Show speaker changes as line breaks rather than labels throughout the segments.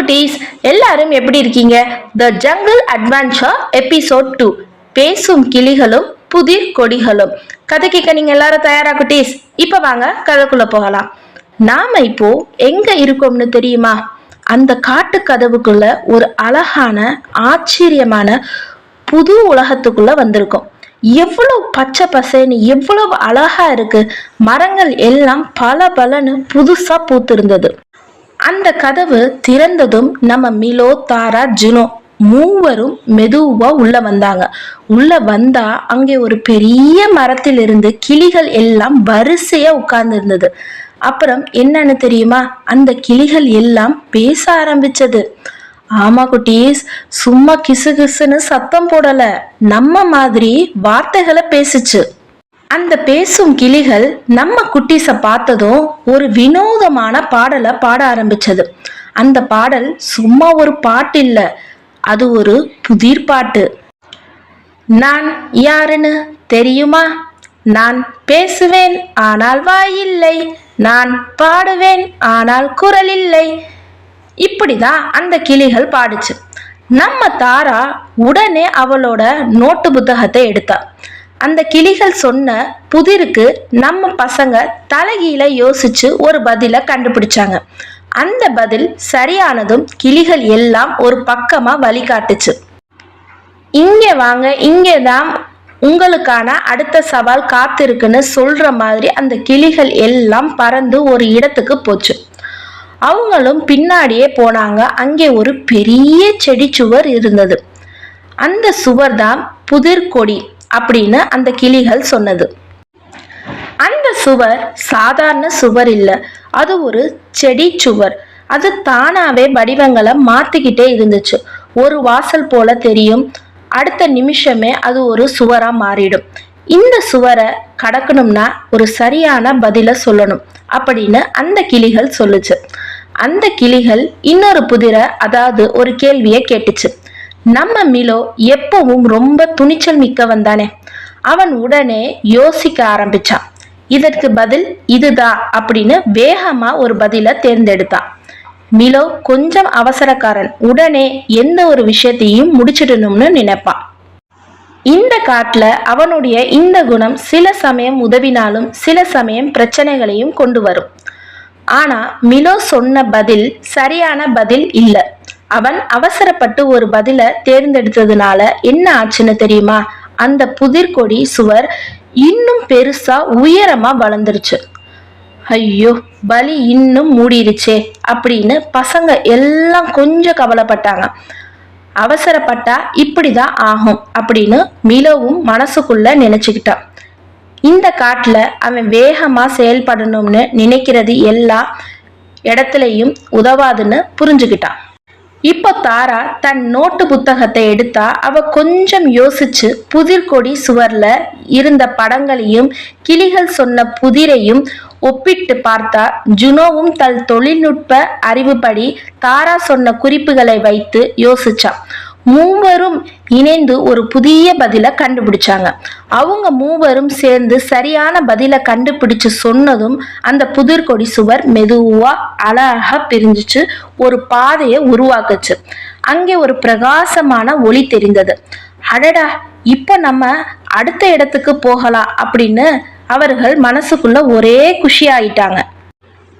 குட்டீஸ் எல்லாரும் எப்படி இருக்கீங்க? The jungle adventure episode two பேசும் கிளிகளும் புதிர் கொடிகளும். கதை கேட்க நீங்க எல்லாரும் தயாரா குட்டீஸ்? இப்ப வாங்க கதைக்குள்ள போகலாம். நாம இப்போ எங்க இருக்கோம்னு தெரியுமா? அந்த காட்டு கதவுக்குள்ள ஒரு அழகான ஆச்சரியமான புது உலகத்துக்குள்ள வந்திருக்கோம். எவ்வளவு பச்சை பசேன்னு எவ்வளவு அழகா இருக்கு. மரங்கள் எல்லாம் பல பலன்னு புதுசா பூத்திருந்தது. அந்த கதவு திறந்ததும் நம்ம மிலோ தாரா ஜுனோ மூவரும் மெதுவா உள்ள வந்தாங்க. உள்ள வந்தா அங்கே ஒரு பெரிய மரத்திலிருந்து கிளிகள் எல்லாம் வரிசையா உட்கார்ந்து இருந்தது அப்புறம் என்னன்னு தெரியுமா? அந்த கிளிகள் எல்லாம் பேச ஆரம்பிச்சது. ஆமா குட்டீஸ் சும்மா கிசு கிசுன்னு சத்தம் போடல. நம்ம மாதிரி வார்த்தைகளை பேசுச்சு. அந்த பேசும் கிளிகள் நம்ம குட்டீஸை பார்த்ததும் ஒரு வினோதமான பாடலை பாட ஆரம்பிச்சது. அந்த பாடல் சும்மா ஒரு பாட்டு இல்ல அது ஒரு புதிர் பாட்டு. நான் யாருன்னு தெரியுமா? நான் பேசுவேன் ஆனால் வாயில்லை. நான் பாடுவேன் ஆனால் குரல் இல்லை. இப்படிதான் அந்த கிளிகள் பாடுச்சு. நம்ம தாரா உடனே அவளோட நோட்டு புத்தகத்தை எடுத்தா. அந்த கிளிகள் சொன்ன புதிருக்கு நம்ம பசங்க தலைகீழ யோசிச்சு ஒரு பதிலை கண்டுபிடிச்சாங்க. அந்த பதில் சரியானதும் கிளிகள் எல்லாம் ஒரு பக்கமா வழிகாட்டுச்சு. இங்க வாங்க இங்கே தான் உங்களுக்கான அடுத்த சவால் காத்திருக்குன்னு சொல்ற மாதிரி அந்த கிளிகள் எல்லாம் பறந்து ஒரு இடத்துக்கு போச்சு. அவங்களும் பின்னாடியே போனாங்க. அங்கே ஒரு பெரிய செடி சுவர் இருந்தது. அந்த சுவர் தான் புதிர் கொடி. அப்படின்னு அந்த கிளிகள் சொன்னது. அந்த சுவர் சாதாரண சுவர் இல்லை. அது ஒரு செடி சுவர். அது தானாவே வடிவங்களை மாத்திக்கிட்டே இருந்துச்சு. ஒரு வாசல் போல தெரியும். அடுத்த நிமிஷமே அது ஒரு சுவரா மாறிடும். இந்த சுவரை கடக்கணும்னா ஒரு சரியான பதில சொல்லணும் அப்படின்னு அந்த கிளிகள் சொல்லுச்சு. அந்த கிளிகள் இன்னொரு புதிரை அதாவது ஒரு கேள்வியை கேட்டுச்சு. நம்ம மிலோ எப்பவும் ரொம்ப துணிச்சல் மிக்கவன் தானே. அவன் உடனே யோசிக்க ஆரம்பிச்சான். இதற்கு பதில் இதுதான் அப்படின்னு வேகமா ஒரு பதில தேர்ந்தெடுத்தான். மிலோ கொஞ்சம் அவசரக்காரன். உடனே எந்த ஒரு விஷயத்தையும் முடிச்சிடணும்னு நினைப்பான். இந்த காட்டுல அவனுடைய இந்த குணம் சில சமயம் உதவினாலும் சில சமயம் பிரச்சனைகளையும் கொண்டு வரும். ஆனா மிலோ சொன்ன பதில் சரியான பதில் இல்லை. அவன் அவசரப்பட்டு ஒரு பதில தேர்ந்தெடுத்ததுனால என்ன ஆச்சுன்னு தெரியுமா? அந்த புதிர்கொடி சுவர் இன்னும் பெருசா உயரமா வளர்ந்துருச்சு. ஐயோ பலி இன்னும் மூடிருச்சே அப்படின்னு பசங்க எல்லாம் கொஞ்சம் கவலைப்பட்டாங்க. அவசரப்பட்டா இப்படிதான் ஆகும் அப்படின்னு மிலவும் மனசுக்குள்ள நினைச்சுக்கிட்டான் இந்த காட்டுல அவன் வேகமா செயல்படணும்னு நினைக்கிறது எல்லா இடத்துலையும் உதவாதுன்னு புரிஞ்சுக்கிட்டான் இப்போ தாரா தன் நோட்டு புத்தகத்தை எடுத்தா அவ கொஞ்சம் யோசிச்சு புதிர்கொடி சுவர்ல இருந்த படங்களையும் கிளிகள் சொன்ன புதிரையும் ஒப்பிட்டு பார்த்தா ஜுனோவும் தன் தொழில்நுட்ப அறிவுப்படி தாரா சொன்ன குறிப்புகளை வைத்து யோசிச்சான் மூவரும் இணைந்து ஒரு புதிய பதிலை கண்டுபிடிச்சாங்க. அவங்க மூவரும் சேர்ந்து சரியான பதிலை கண்டுபிடிச்சு சொன்னதும் அந்த புதிர்கொடி சுவர் மெதுவா அழகா பிரிஞ்சிச்சு ஒரு பாதையை உருவாக்குச்சு. அங்கே ஒரு பிரகாசமான ஒளி தெரிந்தது. அடடா இப்போ நம்ம அடுத்த இடத்துக்கு போகலாம் அப்படின்னு அவர்கள் மனசுக்குள்ள ஒரே குஷி ஆயிட்டாங்க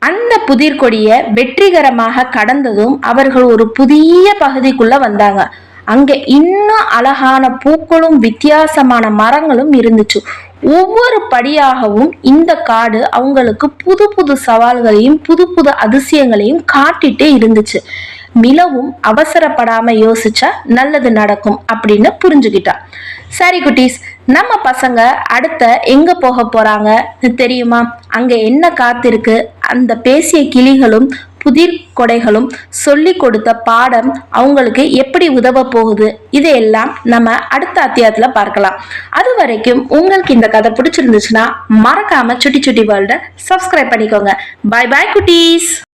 அந்த புதிர்கொடியை வெற்றிகரமாக கடந்ததும் அவர்கள் ஒரு புதிய பகுதிக்குள்ள வந்தாங்க. அங்கே இன்னும் அழகான பூக்களும் வித்தியாசமான மரங்களும் இருந்துச்சு. ஒவ்வொரு படியாகவும் இந்த காடு அவங்களுக்கு புது புது சவால்களையும் புது புது அதிசயங்களையும் காட்டிட்டே இருந்துச்சு. மிலவும் அவசரப்படாம யோசிச்சா நல்லது நடக்கும் அப்படின்னு புரிஞ்சுக்கிட்டா சரி குட்டீஸ் நம்ம பசங்க அடுத்த எங்க போக போறாங்க? தெரியுமா? அங்க என்ன காத்திருக்கு? அந்த பேசிய கிளிகளும் புதிர் கொடைகளும் சொல்லி கொடுத்த பாடம் அவங்களுக்கு எப்படி உதவ போகுது? இதையெல்லாம் நம்ம அடுத்த அத்தியாயத்தில் பார்க்கலாம். அது வரைக்கும் உங்களுக்கு இந்த கதை பிடிச்சிருந்துச்சுன்னா மறக்காம சுட்டி சுட்டி வேர்ல்ட சப்ஸ்கிரைப் பண்ணிக்கோங்க. பை பாய் குட்டீஸ்!